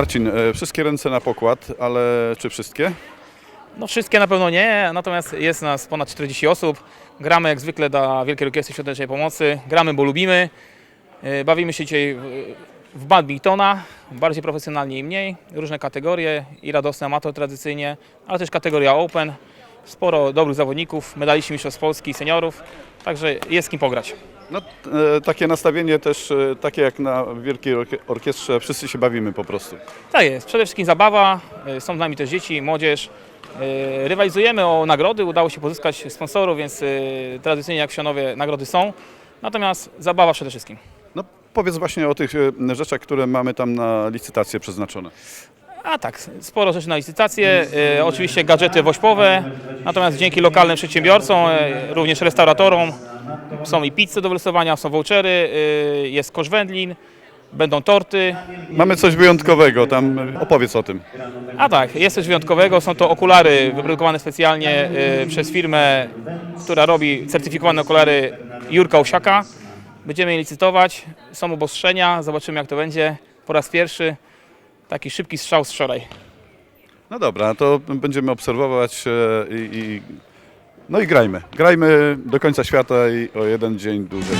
Marcin, e, wszystkie ręce na pokład, ale czy wszystkie? No wszystkie na pewno nie, natomiast jest nas ponad 40 osób. Gramy jak zwykle dla Wielkiej Orkiestry Świątecznej Pomocy. Gramy, bo lubimy. Yy, Bawimy się dzisiaj w badmintona, bardziej profesjonalnie i mniej. Różne kategorie i radosny amator tradycyjnie, ale też kategoria open. Sporo dobrych zawodników, medaliści mistrzostw Polski, seniorów, także jest kim pograć. No, e, takie nastawienie też, e, takie jak na Wielkiej Orkie- Orkiestrze, wszyscy się bawimy po prostu. Tak jest, przede wszystkim zabawa, y, są z nami też dzieci, młodzież. Y, Rywalizujemy o nagrody, udało się pozyskać sponsorów, więc y, tradycyjnie jak w Sianowie nagrody są. Natomiast zabawa przede wszystkim. No, powiedz właśnie o tych e, rzeczach, które mamy tam na licytację przeznaczone. A tak, sporo rzeczy na licytację, y, oczywiście gadżety wośpowe, natomiast dzięki lokalnym przedsiębiorcom, y, również restauratorom, są i pizze do wylosowania, są vouchery, y, jest kosz wędlin, będą torty, Mamy coś wyjątkowego, tam e, opowiedz o tym. A tak, jest coś wyjątkowego. Są to okulary wyprodukowane specjalnie y, przez firmę, która robi certyfikowane okulary Jurka Owsiaka. Będziemy je licytować. Są obostrzenia, zobaczymy jak to będzie. Po raz pierwszy taki szybki strzał z wczoraj. No dobra, to będziemy obserwować e, i, i no i grajmy. Grajmy do końca świata i o jeden dzień dłużej.